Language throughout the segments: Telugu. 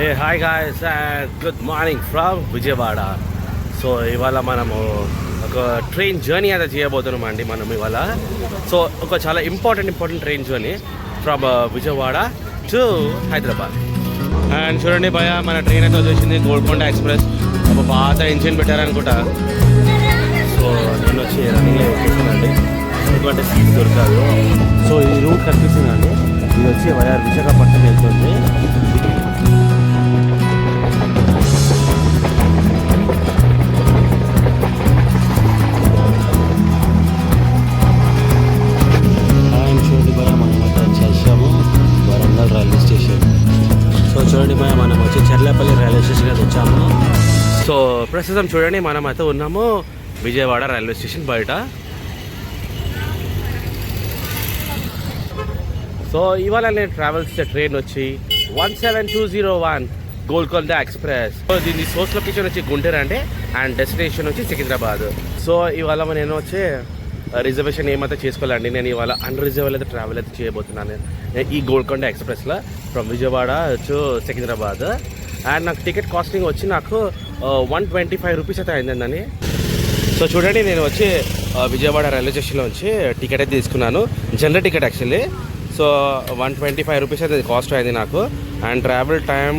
Hey hi guys good morning from Vijayawada so ఇవాళ మనము ఒక ట్రైన్ జర్నీ అయితే చేయబోతున్నాం అండి మనం ఇవాళ. సో ఒక చాలా important important train journey from Vijayawada to Hyderabad and చూడండి భయ మన ట్రైన్ అయితే వచ్చేసింది గోల్కొండ ఎక్స్ప్రెస్ ఒక పాత ఇంజిన్ పెట్టారనుకుంటా. సో నేను వచ్చి రన్నింగ్ వచ్చేసానండి ఎందుకంటే సీట్ దొరకదు. సో ఈ రూట్ కనిపిస్తుందండి ఇది వచ్చి వైఆర్ విశాఖపట్నం వెళ్తుంది. సో చూడండి భయ మనం వచ్చి చెర్లపల్లి రైల్వే స్టేషన్ అయితే వచ్చాము. సో ప్రస్తుతం చూడండి మనం అయితే ఉన్నాము విజయవాడ రైల్వే స్టేషన్ బయట. సో ఇవాళ నేను ట్రావెల్ చేసే ట్రైన్ వచ్చి one seven two zero one Golconda express so దీని సోర్స్ లొకేషన్ వచ్చి గుంటూరు అండి అండ్ డెస్టినేషన్ వచ్చి సికింద్రాబాద్. సో ఇవాళ నేను వచ్చి రిజర్వేషన్ ఏమైతే చేసుకోవాలండి నేను ఇవాళ అన్రిజర్వ్ అయితే ట్రావెల్ అయితే చేయబోతున్నాను. ఈ గోల్కొండ ఎక్స్ప్రెస్లో from Vijayawada to Secunderabad. And నాకు టికెట్ కాస్టింగ్ వచ్చి నాకు వన్ ట్వంటీ ఫైవ్ రూపీస్ అయితే అయిందండి. సో చూడండి నేను వచ్చి విజయవాడ రైల్వే స్టేషన్లో వచ్చి టికెట్ అయితే తీసుకున్నాను. General ticket actually so one twenty five rupees అయితే కాస్ట్ అయింది నాకు. అండ్ ట్రావెల్ టైం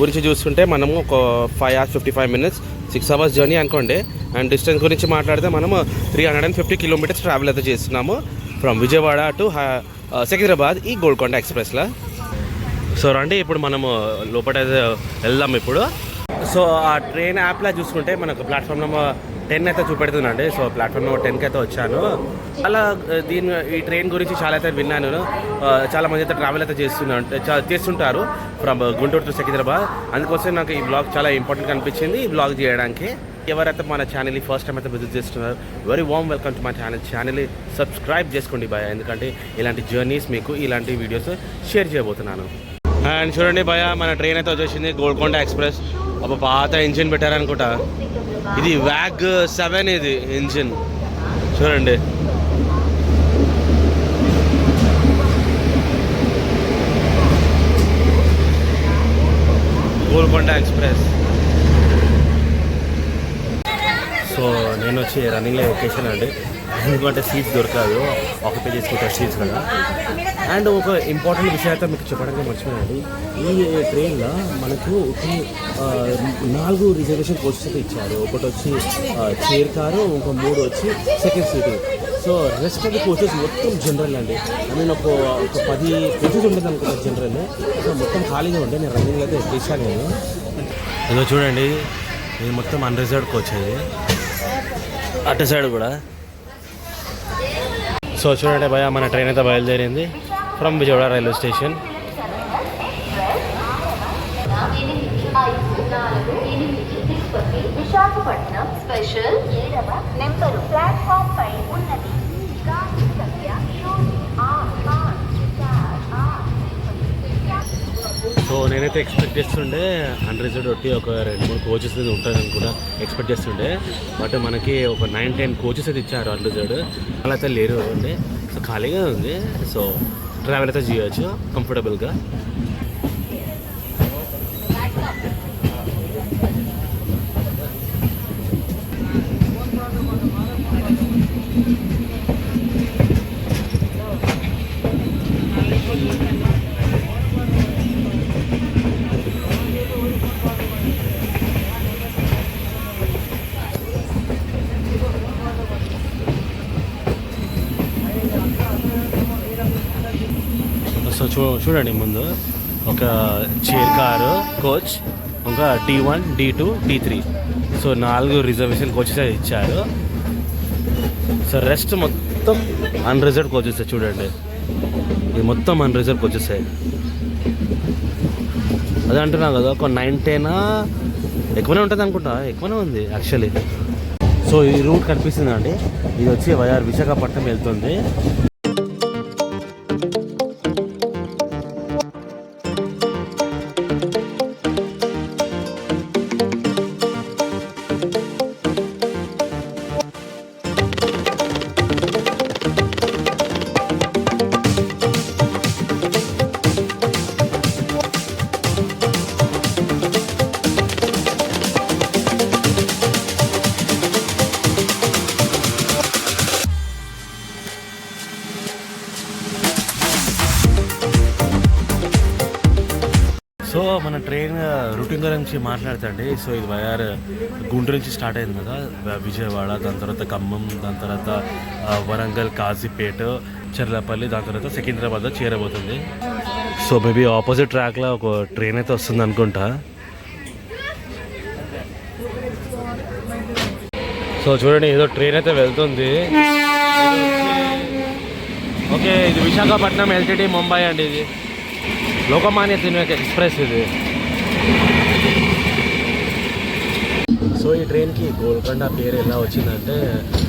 గురించి చూసుకుంటే మనము ఒక five hours fifty five minutes six hours journey అనుకోండి. అండ్ డిస్టెన్స్ గురించి మాట్లాడితే మనము three hundred and fifty kilometres travel అయితే చేస్తున్నాము. ఫ్రమ్ విజయవాడ టు సికింద్రాబాద్ ఈ గోల్కొండ ఎక్స్ప్రెస్లో సో రండి ఇప్పుడు మనము లోపల వెళ్దాం ఇప్పుడు. సో ఆ ట్రైన్ యాప్లో చూసుకుంటే మనకు ప్లాట్ఫామ్ నెంబర్ టెన్ అయితే చూపెడుతుందండి సో ప్లాట్ఫామ్ నెంబర్ టెన్కి అయితే వచ్చాను. అలా దీని ఈ ట్రైన్ గురించి చాలా అయితే విన్నాను చాలా మంది అయితే ట్రావెల్ అయితే చేస్తున్నారు చేస్తుంటారు ఫ్రమ్ గుంటూరు టు సికింద్రాబాద్. అందుకోసం నాకు ఈ బ్లాగ్ చాలా ఇంపార్టెంట్ అనిపించింది ఈ బ్లాగ్ చేయడానికి. ఎవరైతే మన ఛానల్ ఫస్ట్ టైం అయితే విజిట్ చేస్తున్నారు very warm welcome to my channel channel subscribe చేసుకోండి బాయ్ ఎందుకంటే ఇలాంటి జర్నీస్ మీకు ఇలాంటి వీడియోస్ షేర్ చేయబోతున్నాను. అండ్ చూడండి భయ మన ట్రైన్ అయితే వచ్చేసింది గోల్కొండ ఎక్స్ప్రెస్. ఒక పాత ఇంజిన్ పెట్టారనుకుంటా. ఇది వ్యాగ్ సెవెన్ ఇది ఇంజిన్. చూడండి. గోల్కొండ ఎక్స్ప్రెస్. సో నేను వచ్చి రన్నింగ్లో ఎక్కేసాను అండి ఎందుకంటే సీట్స్ దొరకదు. ఆక్యుపై చేసుకుంటే సీట్స్ కదా. అండ్ ఒక ఇంపార్టెంట్ విషయం అయితే మీకు చెప్పడానికి మర్చిపోయానండి. ఈ ట్రైన్లో మనకు నాలుగు రిజర్వేషన్ కోచెస్ అయితే ఇచ్చారు. ఒకటి వచ్చి చైర్ కారు ఇంకో మూడు వచ్చి second seat so rest of the coaches మొత్తం జనరల్ అండి. ఐ మీన్ ఒక ఒక పది కోచెస్ ఉంటుంది అనుకుంటా జనరల్ సో మొత్తం ఖాళీగా ఉండే. నేను రన్నింగ్ అయితే ఎక్కేసాను నేను. ఇదో చూడండి. ఇది మొత్తం అన్రిజర్వ్డ్కి వచ్చేది అటు సైడ్ కూడా. సో చూడండి భయ మన ట్రైన్ అయితే బయలుదేరింది. From Vijayawada railway station Visakhapatnam special ఏడవ నెంబరు ప్లాట్ఫామ్ పై ఉన్నది. సో నేనైతే ఎక్స్పెక్ట్ చేస్తుండే అన్రిజర్వ్డ్ ఒకటి ఒక రెండు మూడు కోచెస్ అయితే ఉంటుందని కూడా ఎక్స్పెక్ట్ చేస్తుండే. బట్ మనకి ఒక నైన్ టెన్ కోచెస్ అయితే ఇచ్చారు అన్రిజర్వ్డ్ అలా అయితే లేరు అండి సో ఖాళీగా ఉంది. సో ట్రావెల్ అయితే చేయొచ్చు కంఫర్టబుల్గా చూ చూడండి ముందు. ఒక చైర్ కారు కోచ్ ఇంకా T one D two D three. So నాలుగు రిజర్వేషన్ కోచెస్ ఇచ్చారు. సో రెస్ట్ మొత్తం అన్రిజర్వ్ కోచెస్ చూడండి. ఇది మొత్తం అన్రిజర్వ్ కోచెస్ అదే అంటున్నా కదా ఒక నైన్ టెన్ ఎక్కువనే ఉంటుంది అనుకుంటా ఎక్కువనే ఉంది యాక్చువల్లీ సో ఈ రూట్ కనిపిస్తుంది అండి ఇది వచ్చి వైఆర్ విశాఖపట్నం వెళ్తుంది. సో మన ట్రైన్ రూటింగ్ గురించి మాట్లాడతండి సో ఇది వైఆర్ గుంటూరు నుంచి స్టార్ట్ అయింది కదా విజయవాడ దాని తర్వాత ఖమ్మం దాని తర్వాత వరంగల్ కాజీపేట చెర్లపల్లి దాని తర్వాత సికింద్రాబాద్ చేరబోతుంది. సో మేబీ ఆపోజిట్ ట్రాక్లో ఒక ట్రైన్ అయితే వస్తుంది అనుకుంటా. సో చూడండి ఏదో ట్రైన్ అయితే వెళ్తుంది. ఓకే ఇది విశాఖపట్నం ఎల్టీటీ ముంబై అండి ఇది. లోకమాన్య తినక ఎక్స్ప్రెస్ ఇది సో ఈ ట్రైన్కి గోల్కొండ పేరు ఎలా వచ్చిందంటే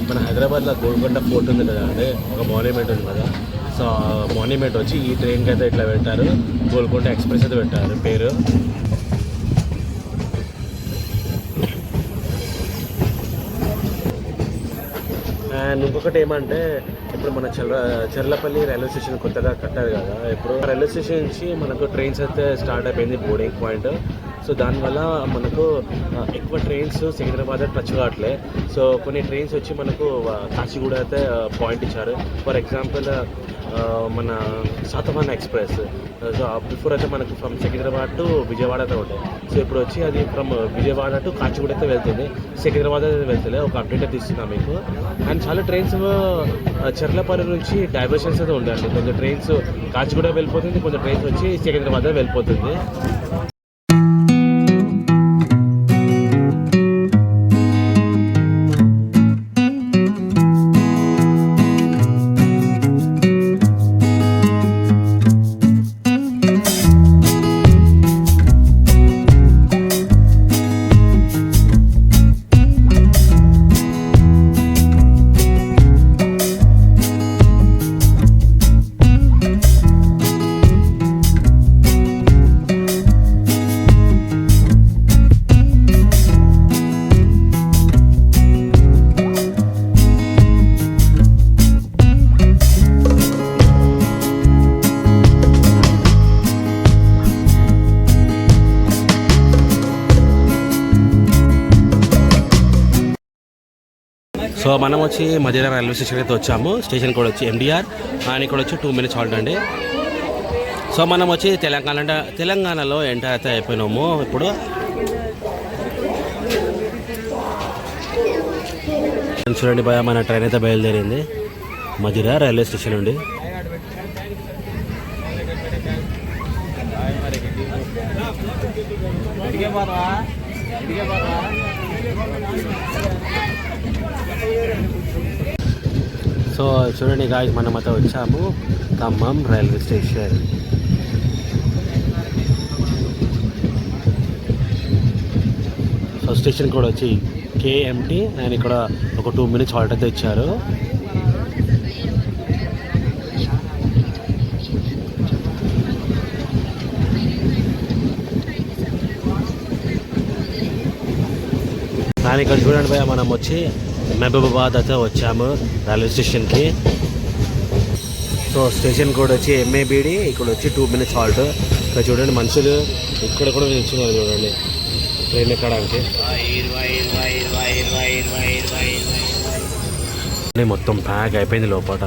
మన హైదరాబాద్లో గోల్కొండ ఫోర్ట్ ఉంది కదా అంటే ఒక మాన్యుమెంట్ ఉంది కదా. సో మాన్యుమెంట్ వచ్చి ఈ ట్రైన్కి అయితే ఇట్లా పెట్టారు. గోల్కొండ ఎక్స్ప్రెస్ అయితే పెట్టారు పేరు. అండ్ ఇంకొకటి ఏమంటే ఇప్పుడు మన చెర్ల చెర్లపల్లి రైల్వే స్టేషన్ కొత్తగా కట్టారు కదా ఇప్పుడు రైల్వే స్టేషన్ నుంచి మనకు ట్రైన్స్ అయితే స్టార్ట్ అయిపోయింది బోర్డింగ్ పాయింట్ సో దానివల్ల మనకు ఎక్కువ ట్రైన్స్ సికింద్రాబాద్ టచ్ కావట్లే సో కొన్ని ట్రైన్స్ వచ్చి మనకు కాచిగూడ అయితే పాయింట్ ఇచ్చారు. ఫర్ ఎగ్జాంపుల్ మన శాతవాహన ఎక్స్ప్రెస్. సో బిఫోర్ అయితే మనకు ఫ్రమ్ సికింద్రాబాద్ టు విజయవాడ అయితే ఉంటాయి. సో ఇప్పుడు వచ్చి అది ఫ్రమ్ విజయవాడ టు కాచిగూడ అయితే వెళ్తుంది. సికింద్రాబాద్ అయితే వెళ్తుంది ఒక అప్డేట్ అయితే ఇస్తున్నా మీకు. అండ్ చాలా ట్రైన్స్ చెర్లపల్లి నుంచి డైవర్షన్స్ అయితే ఉండాలి కొంచెం ట్రైన్స్ కాచిగూడ వెళ్ళిపోతుంది కొంచెం ట్రైన్స్ వచ్చి సికింద్రాబాద్ వెళ్ళిపోతుంది. సో మనం వచ్చి మదిరా రైల్వే స్టేషన్ అయితే వచ్చాము. స్టేషన్ కూడా వచ్చి ఎండిఆర్ అని కూడా వచ్చి టూ మినిట్స్ హాల్ట్ అండి. సో మనం వచ్చి తెలంగాణ తెలంగాణలో ఎంటర్ అయితే అయిపోయినాము ఇప్పుడు. చూడండి భయ మన ట్రైన్ అయితే బయలుదేరింది. మదిరా రైల్వే స్టేషన్ నుండి. సో చూడండి గాయస్ మనం అయితే వచ్చాము Khammam railway station. So station కూడా వచ్చి కేఎంటీ అండ్ ఇక్కడ ఒక టూ మినిట్స్ హాల్ట్ అయితే ఇచ్చారు. అండ్ ఇక్కడ చూడండి భయ మనం వచ్చి మహబూబాబాద్ అయితే వచ్చాము రైల్వే స్టేషన్కి. సో స్టేషన్ కూడా వచ్చి ఎంఏబీడి ఇక్కడ వచ్చి టూ మినిట్స్ హాల్ట్ ఇక్కడ చూడండి మనుషులు ఇక్కడ కూడా నిల్చున్నారు చూడండి. ట్రైన్ ఎక్కడానికి. మొత్తం ప్యాక్ అయిపోయింది లోపల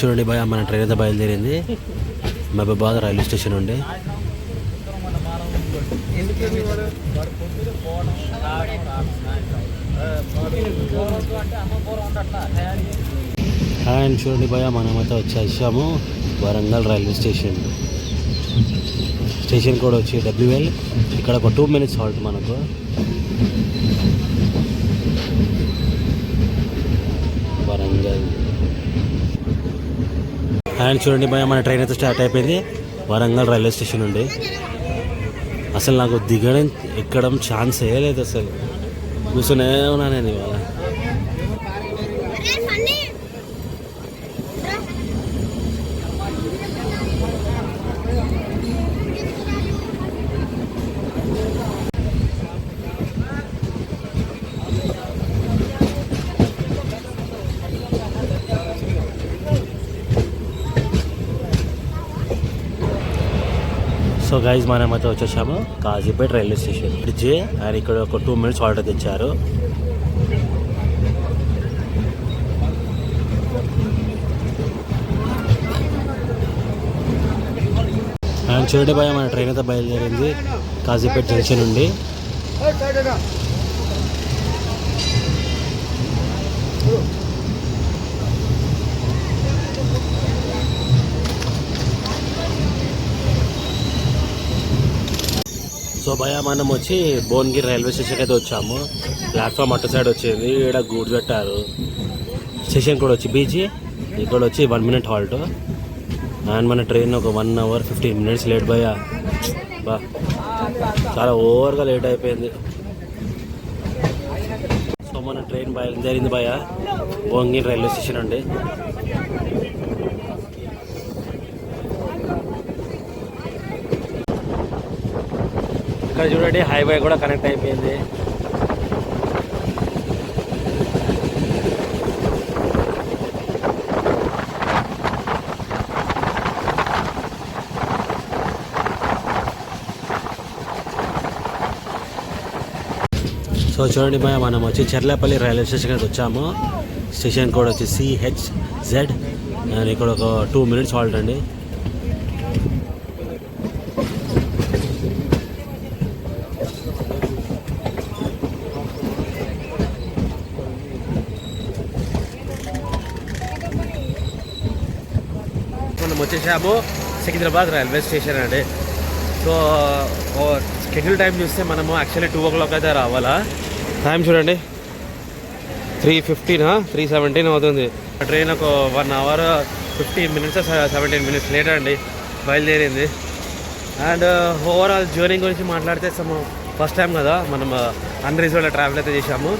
చూడండి భయ మన ట్రైన్ అయితే బయలుదేరింది. మహబూబాద్ రైల్వే స్టేషన్ హాయ్ అండ్ చూడండి భయ మనమైతే వచ్చేసాము వరంగల్ రైల్వే స్టేషన్. స్టేషన్ కూడా వచ్చి డబ్ల్యూఎల్ ఇక్కడ ఒక టూ మినిట్స్ హాల్ట్ మనకు. వరంగల్. అండ్ చూడండి భయ మన ట్రైన్ అయితే స్టార్ట్ అయిపోయింది. వరంగల్ రైల్వే స్టేషన్ నుండి అసలు నాకు దిగడం ఎక్కడం ఛాన్స్ లేదు అసలు. కూర్చునే ఉన్నా నేను ఇవాళ. సో గైజ్ మనమైతే వచ్చేసాము Kazipet railway station. Bridge and ఇక్కడ ఒక టూ మినిట్స్ ఆర్డర్ తెచ్చారు. అండ్ చూడే భయ మన ట్రైన్ అయితే బయలుదేరింది కాజీపేట జంక్షన్ నుండి. సో మనం వచ్చి భువనగిరి రైల్వే స్టేషన్ అయితే వచ్చాము. ప్లాట్ఫామ్ అటు సైడ్ వచ్చింది ఇక్కడ గూడ్స్ పెట్టారు స్టేషన్ కూడా వచ్చి బీచ్ ఇక్కడ వచ్చి వన్ మినిట్ హాల్ట్. అండ్ మన ట్రైన్ ఒక one hour fifteen minutes late భయ బా చాలా ఓవర్గా లేట్ అయిపోయింది. సో మన ట్రైన్ బయలుదేరింది భయ భువనగిరి రైల్వే స్టేషన్ అండి ఇక్కడ చూడండి హైవే కూడా కనెక్ట్ అయిపోయింది. సో చూడండి భయ మనం వచ్చి చెర్లేపల్లి రైల్వే స్టేషన్కి వచ్చాము. స్టేషన్ కోడ్ వచ్చి సిహెచ్ జెడ్ ఇక్కడ ఒక టూ మినిట్స్ హాల్ట్ అండి మనం వచ్చేసాము సికింద్రాబాద్ రైల్వే స్టేషన్ అండి. సో షెడ్యూల్ టైం చూస్తే మనము యాక్చువల్లీ టూ ఓ క్లాక్ అయితే రావాలా? టైం చూడండి. త్రీ ఫిఫ్టీనా త్రీ సెవెంటీన్ అవుతుంది. ట్రైన్ ఒక one hour fifteen minutes seventeen minutes late అండి. బయలుదేరింది. అండ్ ఓవరాల్ జర్నీ గురించి మాట్లాడితే ఫస్ట్ టైం కదా మనం uh, అన్రిజర్వ్డ్ ట్రావెల్ అయితే చేసాము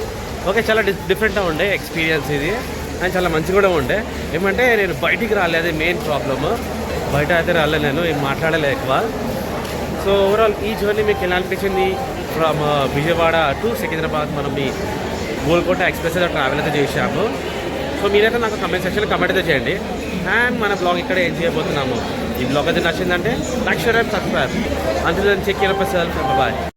ఓకే చాలా డిఫరెంట్గా ఉండే ఎక్స్పీరియన్స్ ఇది. అండ్ చాలా మంచి కూడా ఉండే. ఏమంటే నేను బయటికి రాలేదు మెయిన్ ప్రాబ్లమ్ బయట అయితే రాలేదు నేను ఏం మాట్లాడలే ఎక్కువ. సో ఓవరాల్ ఈ జర్నీ మీకు ఎలా అనిపించింది from uh, Vijayawada to Secunderabad మనం మీ గోల్కోట ఎక్స్ప్రెస్ ట్రావెల్ అయితే చేశాము. సో మీరైతే నాకు కమెంట్ సెక్షన్లో కమెంట్ అయితే చేయండి. అండ్ మన బ్లాగ్ ఇక్కడ ఏం చేయబోతున్నాము? ఈ బ్లాగ్ అయితే నచ్చిందంటే లైక్ అండ్ సబ్స్క్రైబ్ అందులో చెక్ సెల్ఫ్ బాయ్